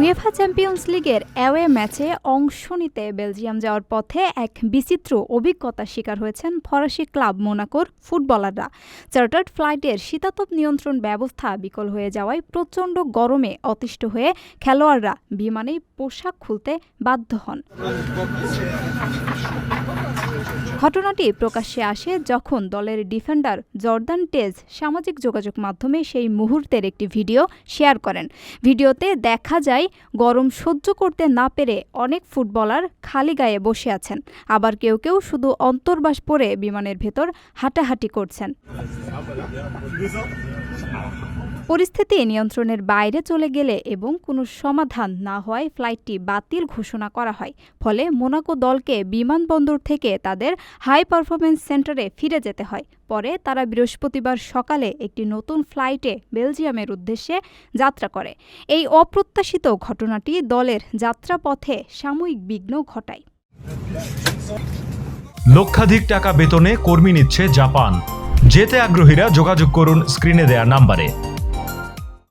UEFA champions লিগের away ম্যাচে অংশ নিতে বেলজিয়াম যাওয়ার পথে এক বিচিত্র অভিজ্ঞতার শিকার হয়েছেন ফরাসি ক্লাব মোনাকোর ফুটবলাররা। চার্টার্ড ফ্লাইটের শীতাতপ নিয়ন্ত্রণ ব্যবস্থা বিকল হয়ে যাওয়ায় প্রচণ্ড গরমে অতিষ্ঠ হয়ে খেলোয়াড়রা বিমানেই পোশাক খুলতে বাধ্য হন। ঘটনাটি প্রকাশ্যে আসে যখন দলের ডিফেন্ডার জর্দান টেজ সামাজিক যোগাযোগ মাধ্যমে সেই মুহূর্তের একটি ভিডিও শেয়ার করেন। ভিডিওতে দেখা যায়, গরম সহ্য করতে না পেরে অনেক ফুটবলার খালি গায়ে বসে আছেন। আবার কেউ কেউ শুধু অন্তর্বাস পরে বিমানের ভেতর হাঁটাহাঁটি করছেন। পরিস্থিতি নিয়ন্ত্রণের বাইরে চলে গেলে এবং কোনো সমাধান না হওয়ায় ফ্লাইটটি বাতিল ঘোষণা করা হয়। ফলে মোনাকো দলকে বিমানবন্দর থেকে তাদের হাই পারফরমেন্স সেন্টারে ফিরে যেতে হয়। পরে তারা বৃহস্পতিবার সকালে একটি নতুন ফ্লাইটে বেলজিয়ামের উদ্দেশ্যে যাত্রা করে। এই অপ্রত্যাশিত ঘটনাটি দলের যাত্রাপথে সাময়িক বিঘ্ন ঘটায়। লক্ষাধিক টাকা বেতনে কর্মী নিচ্ছে জাপান। যেতে আগ্রহীরা যোগাযোগ করুন স্ক্রিনে দেয়া নাম্বারে।